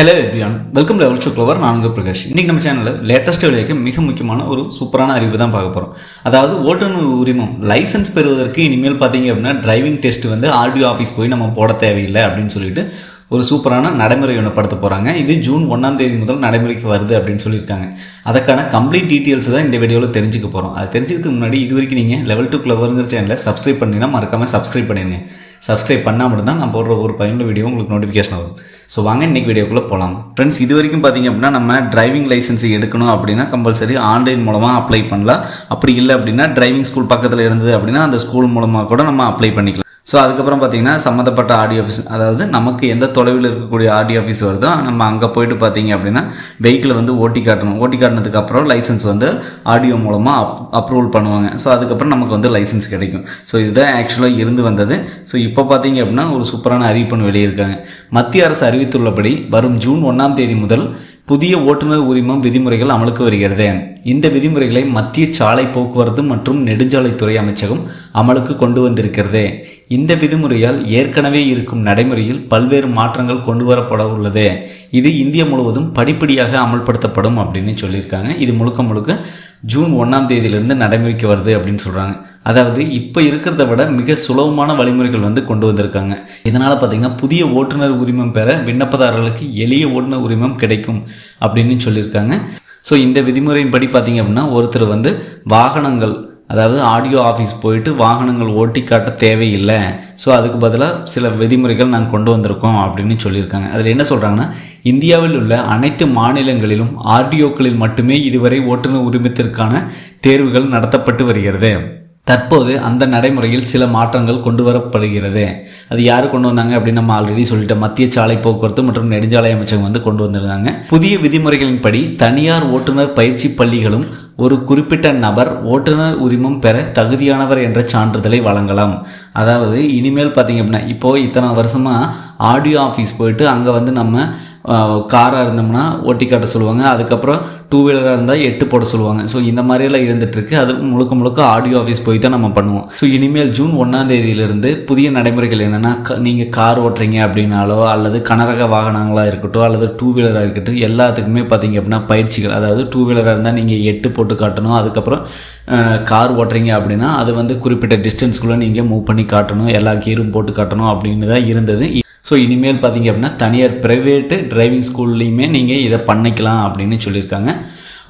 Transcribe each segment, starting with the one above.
Hello everyone welcome to சுக்லவர் நான்கு பிரகாஷ். இன்றைக்கி நம்ம சேனலில் லேட்டஸ்ட் விலைக்கு மிக முக்கியமான ஒரு சூப்பரான அறிவு தான் பார்க்க போகிறோம் அதாவது ஓட்டுநர் உரிமம் லைசன்ஸ் பெறுவதற்கு இனிமேல் பார்த்தீங்க அப்படின்னா டிரைவிங் டெஸ்ட் வந்து ஆர்டிஓ ஆஃபீஸ் போய் நம்ம போட தேவையில்லை அப்படின்னு சொல்லிட்டு ஒரு சூப்பரான நடைமுறை ஒன்று படுத்த போகிறாங்க இது ஜூன் ஒன்றாம் தேதி முதல் நடைமுறைக்கு வருது அப்படின்னு சொல்லியிருக்காங்க. அதுக்கான கம்ப்ளீட் டீட்டெயில்ஸ் தான் இந்த வீடியோவில் தெரிஞ்சுக்க போகிறோம் அது தெரிஞ்சுக்கிறதுக்கு முன்னாடி இது வரைக்கும் நீங்கள் லெவல் டூ கிளவருங்கிற சேனலை சப்ஸ்கிரைப் பண்ணிங்கன்னா மறக்காமல் சப்ஸ்கிரைப் பண்ணிடுங்க சப்ஸ்கிரைப் பண்ணால் மட்டும்தான் நான் போடுற ஒரு பயனுள்ள வீடியோ உங்களுக்கு நோட்டிஃபிகேஷன் வரும். ஸோ வாங்க இன்றைக்கி வீடியோக்குள்ளே போகலாம் ஃப்ரெண்ட்ஸ் இது வரைக்கும் பார்த்தீங்க அப்படின்னா நம்ம டிரைவிங் லைசன்ஸ் எடுக்கணும் அப்படின்னா கம்பல்சரி ஆன்லைன் மூலமாக அப்ளை பண்ணலாம். அப்படி இல்லை அப்படின்னா டிரைவிங் ஸ்கூல் பக்கத்தில் இருந்தது அப்படின்னா அந்த ஸ்கூல் மூலமாக கூட நம்ம அப்ளை பண்ணிக்கலாம். ஸோ அதுக்கப்புறம் பார்த்தீங்கன்னா சம்மந்தப்பட்ட ஆடி ஆஃபீஸ் அதாவது நமக்கு எந்த தொலைவில் இருக்கக்கூடிய ஆடி ஆஃபீஸ் வருதோ நம்ம அங்கே போயிட்டு பார்த்தீங்க அப்படின்னா வெஹிக்கிளை வந்து ஓட்டி காட்டணும். ஓட்டி காட்டினதுக்கு அப்புறம் லைசன்ஸ் வந்து ஆடியோ மூலமாக அப் அப்ரூவல் பண்ணுவாங்க. ஸோ அதுக்கப்புறம் நமக்கு வந்து லைசன்ஸ் கிடைக்கும். ஸோ இதுதான் ஆக்சுவலாக இருந்து வந்தது. ஸோ இப்போ பார்த்தீங்க அப்படின்னா ஒரு சூப்பரான அறிவிப்புன்னு வெளியிருக்காங்க மத்திய அரசு அறிவித்துள்ளபடி வரும் ஜூன் ஒன்றாம் தேதி முதல் புதிய ஓட்டுநர் உரிமம் விதிமுறைகள் அமலுக்கு வருகிறது. இந்த விதிமுறைகளை மத்திய சாலை போக்குவரத்து மற்றும் நெடுஞ்சாலைத்துறை அமைச்சகம் அமலுக்கு கொண்டு வந்திருக்கிறது. இந்த விதிமுறையால் ஏற்கனவே இருக்கும் நடைமுறையில் பல்வேறு மாற்றங்கள் கொண்டு வரப்பட உள்ளது. இது இந்தியா முழுவதும் படிப்படியாக அமல்படுத்தப்படும் அப்படின்னு சொல்லியிருக்காங்க. இது முழுக்க முழுக்க ஜூன் ஒன்றாம் தேதியிலிருந்து நடைமுறைக்கு வருது அப்படின்னு சொல்கிறாங்க அதாவது இப்போ இருக்கிறத விட மிக சுலபமான வழிமுறைகள் வந்து கொண்டு வந்திருக்காங்க. இதனால் பார்த்திங்கன்னா புதிய ஓட்டுநர் உரிமம் பெற விண்ணப்பதாரர்களுக்கு எளிய ஓட்டுநர் உரிமம் கிடைக்கும் அப்படின்னு சொல்லியிருக்காங்க. ஸோ இந்த விதிமுறையின்படி பார்த்திங்க அப்படின்னா ஒருத்தர் வந்து வாகனங்கள் அதாவது ஆடியோ ஆஃபீஸ் போயிட்டு வாகனங்கள் ஓட்டி காட்ட தேவையில்லை. ஸோ அதுக்கு பதிலாக சில விதிமுறைகள் நாங்கள் கொண்டு வந்திருக்கோம் அப்படின்னு சொல்லியிருக்காங்க. அதில் என்ன சொல்கிறாங்கன்னா இந்தியாவில் உள்ள அனைத்து மாநிலங்களிலும் ஆர்டிஓக்களில் மட்டுமே இதுவரை ஓட்டுநர் உரிமத்திற்கான தேர்வுகள் நடத்தப்பட்டு வருகிறது. தற்போது அந்த நடைமுறையில் சில மாற்றங்கள் கொண்டு வரப்படுகிறது. அது யார் கொண்டு வந்தாங்க அப்படின்னு நம்ம ஆல்ரெடி சொல்லிட்டோம். மத்திய சாலை போக்குவரத்து மற்றும் நெடுஞ்சாலை அமைச்சகம் வந்து கொண்டு வந்திருந்தாங்க. புதிய விதிமுறைகளின்படி தனியார் ஓட்டுநர் பயிற்சி பள்ளிகளும் ஒரு குறிப்பிட்ட நபர் ஓட்டுநர் உரிமம் பெற தகுதியானவர் என்ற சான்றிதழை வழங்கலாம். அதாவது இனிமேல் பார்த்தீங்க அப்படின்னா இப்போது இத்தனை வருஷமாக ஆடியோ ஆஃபீஸ் போயிட்டு அங்கே வந்து நம்ம காராக இருந்தோம்னா ஓட்டி காட்ட சொல்லுவாங்க. அதுக்கப்புறம் டூ வீலராக இருந்தால் எட்டு போட சொல்லுவாங்க. ஸோ இந்த மாதிரியெல்லாம் இருந்துகிட்ருக்கு அது முழுக்க முழுக்க ஆடியோ ஆஃபீஸ் போய் தான் நம்ம பண்ணுவோம். ஸோ இனிமேல் ஜூன் ஒன்றாம் தேதியிலிருந்து புதிய நடைமுறைகள் என்னென்னா நீங்கள் கார் ஓட்டுறீங்க அப்படின்னாலோ அல்லது கனரக வாகனங்களாக இருக்கட்டும் அல்லது டூ வீலராக இருக்கட்டும் எல்லாத்துக்குமே பார்த்தீங்க அப்படின்னா பயிற்சிகள். அதாவது டூ வீலராக இருந்தால் நீங்கள் எட்டு போட்டு காட்டணும். அதுக்கப்புறம் கார் ஓட்டுறீங்க அப்படின்னா அது வந்து குறிப்பிட்ட டிஸ்டன்ஸ்குள்ளே நீங்கள் மூவ் பண்ணி காட்டணும். எல்லா கீரும் போட்டு காட்டணும் அப்படின்னு தான் இருந்தது. ஸோ இனிமேல் பார்த்தீங்க அப்படின்னா தனியார் ப்ரைவேட்டு டிரைவிங் ஸ்கூல்லையுமே நீங்கள் இதை பண்ணிக்கலாம் அப்படின்னு சொல்லியிருக்காங்க.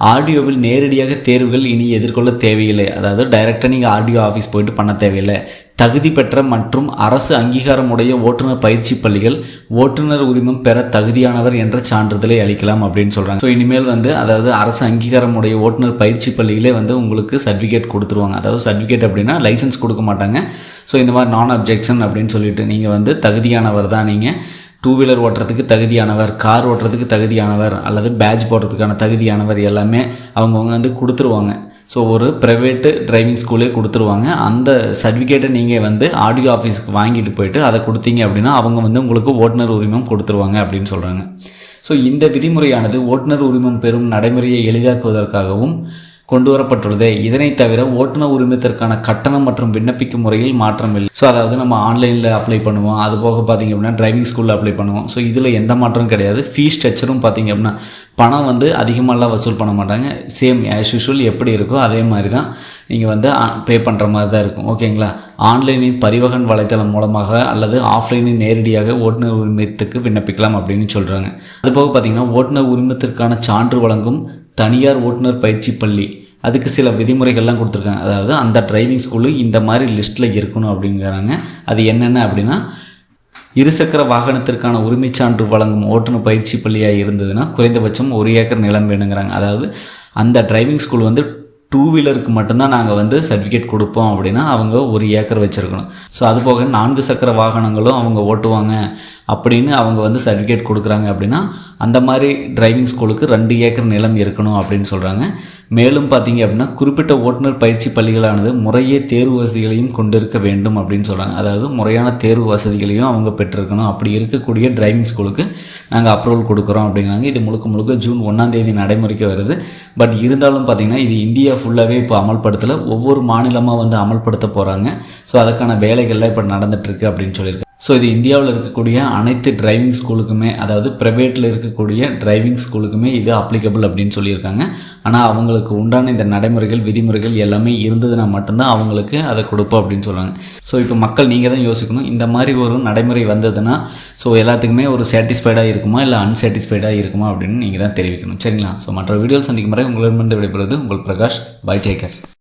ஆடியோவில் நேரடியாக தேர்வுகள் இனி எதிர்கொள்ள தேவையில்லை. அதாவது டைரெக்டாக நீங்கள் ஆடியோ ஆஃபீஸ் போயிட்டு பண்ண தேவையில்லை. தகுதி பெற்ற மற்றும் அரசு அங்கீகாரமுடைய ஓட்டுநர் பயிற்சி பள்ளிகள் ஓட்டுநர் உரிமம் பெற தகுதியானவர் என்ற சான்றிதழை அளிக்கலாம் அப்படின்னு சொல்கிறாங்க ஸோ இனிமேல் வந்து அதாவது அரசு அங்கீகாரமுடைய ஓட்டுநர் பயிற்சி பள்ளிகளே வந்து உங்களுக்கு சர்டிஃபிகேட் கொடுத்துருவாங்க. அதாவது சர்டிஃபிகேட் அப்படின்னா லைசன்ஸ் கொடுக்க மாட்டாங்க. ஸோ இந்த மாதிரி நான் அப்ஜெக்ஷன் அப்படின்னு சொல்லிட்டு நீங்கள் வந்து தகுதியானவர் தான் நீங்கள் டூ வீலர் ஓட்டுறதுக்கு தகுதியானவர் கார் ஓட்டுறதுக்கு தகுதியானவர் அல்லது பேட்ச் போடுறதுக்கான தகுதியானவர் எல்லாமே அவங்கவுங்க வந்து கொடுத்துருவாங்க. ஸோ ஒரு ப்ரைவேட்டு டிரைவிங் ஸ்கூலே கொடுத்துருவாங்க. அந்த சர்டிஃபிகேட்டை நீங்கள் வந்து ஆடியோ ஆஃபீஸுக்கு வாங்கிட்டு போயிட்டு அதை கொடுத்தீங்க அப்படின்னா அவங்க வந்து உங்களுக்கு ஓட்டுநர் உரிமம் கொடுத்துருவாங்க அப்படின்னு சொல்கிறாங்க ஸோ இந்த விதிமுறையானது ஓட்டுநர் உரிமம் பெறும் நடைமுறையை எளிதாக்குவதற்காகவும் கொண்டு வரப்பட்டுள்ளது இதனை தவிர ஓட்டுநர் உரிமத்திற்கான கட்டணம் மற்றும் விண்ணப்பிக்கும் முறையில் மாற்றம் இல்லை. ஸோ அதாவது நம்ம ஆன்லைனில் அப்ளை பண்ணுவோம். அது போக பார்த்திங்க அப்படின்னா டிரைவிங் ஸ்கூலில் அப்ளை பண்ணுவோம். ஸோ இதில் எந்த மாற்றமும் கிடையாது. ஃபீஸ் ஸ்ட்ரக்சரும் பார்த்திங்க அப்படின்னா பணம் வந்து அதிகமாகலாம் வசூல் பண்ண மாட்டாங்க. சேம் ஆஸ் யூஷுவல் எப்படி இருக்கோ அதே மாதிரி தான் நீங்கள் வந்து பே பண்ணுற மாதிரி தான் இருக்கும். ஓகேங்களா ஆன்லைனின் பரிவகன் வலைத்தளம் மூலமாக அல்லது ஆஃப்லைனின் நேரடியாக ஓட்டுநர் உரிமத்துக்கு விண்ணப்பிக்கலாம் அப்படின்னு சொல்கிறாங்க அதுபோக பார்த்திங்கன்னா ஓட்டுநர் உரிமத்திற்கான சான்று வழங்கும் தனியார் ஓட்டுநர் பயிற்சி பள்ளி அதுக்கு சில விதிமுறைகள்லாம் கொடுத்துருக்காங்க. அதாவது அந்த டிரைவிங் ஸ்கூலு இந்த மாதிரி லிஸ்ட்டில் இருக்கணும் அப்படிங்கிறாங்க. அது என்னென்ன அப்படின்னா இருசக்கர வாகனத்திற்கான உரிமைச் சான்று வழங்கும் ஓட்டுநர் பயிற்சி பள்ளியாக இருந்ததுன்னா குறைந்தபட்சம் ஒரு ஏக்கர் நிலம் வேணுங்கிறாங்க. அதாவது அந்த டிரைவிங் ஸ்கூல் வந்து டூ வீலருக்கு மட்டும்தான் நாங்கள் வந்து சர்டிஃபிகேட் கொடுப்போம் அப்படின்னா அவங்க ஒரு ஏக்கர் வச்சுருக்கணும். ஸோ அது போக நான்கு சக்கர வாகனங்களும் அவங்க ஓட்டுவாங்க அப்படின்னு அவங்க வந்து சர்டிஃபிகேட் கொடுக்குறாங்க அப்படின்னா அந்த மாதிரி டிரைவிங் ஸ்கூலுக்கு ரெண்டு ஏக்கர் நிலம் இருக்கணும் அப்படின்னு சொல்கிறாங்க மேலும் பார்த்தீங்க அப்படின்னா குறிப்பிட்ட ஓட்டுநர் பயிற்சி பள்ளிகளானது முறையே தேர்வு வசதிகளையும் கொண்டிருக்க வேண்டும் அப்படின்னு சொல்கிறாங்க அதாவது முறையான தேர்வு வசதிகளையும் அவங்க பெற்றிருக்கணும். அப்படி இருக்கக்கூடிய டிரைவிங் ஸ்கூலுக்கு நாங்கள் அப்ரூவல் கொடுக்குறோம் அப்படிங்கிறாங்க. இது முழுக்க முழுக்க ஜூன் ஒன்றாம் தேதி நடைமுறைக்கு வருது. பட் இருந்தாலும் பார்த்திங்கன்னா இது இந்தியா ஃபுல்லாகவே இப்போ அமல்படுத்தலை. ஒவ்வொரு மாநிலமாக வந்து அமல்படுத்த போகிறாங்க ஸோ அதுக்கான வேலைகள்லாம் இப்போ நடந்துகிட்ருக்கு அப்படின்னு சொல்லியிருக்காங்க. ஸோ இது இந்தியாவில் இருக்கக்கூடிய அனைத்து டிரைவிங் ஸ்கூலுக்குமே அதாவது ப்ரைவேட்டில் இருக்கக்கூடிய டிரைவிங் ஸ்கூலுக்குமே இது அப்ளிகபிள் அப்படின்னு சொல்லியிருக்காங்க. ஆனால் அவங்களுக்கு உண்டான இந்த நடைமுறைகள் விதிமுறைகள் எல்லாமே இருந்ததுன்னா மட்டும்தான் அவங்களுக்கு அதை கொடுப்போம் அப்படின்னு சொல்கிறாங்க ஸோ இப்போ மக்கள் நீங்கள் தான் யோசிக்கணும். இந்த மாதிரி ஒரு நடைமுறை வந்ததுன்னா ஸோ எல்லாத்துக்குமே ஒரு சாட்டிஸ்ஃபைடாக இருக்குமா இல்லை அன்சாட்டிஸ்ஃபைடாக இருக்குமா அப்படின்னு நீங்கள் தான் தெரிவிக்கணும். சரிங்களா? ஸோ மற்ற வீடியோவில் சந்திக்கும் முறை உங்களிடமிருந்து விடைபெறுவது உங்கள் பிரகாஷ். By taker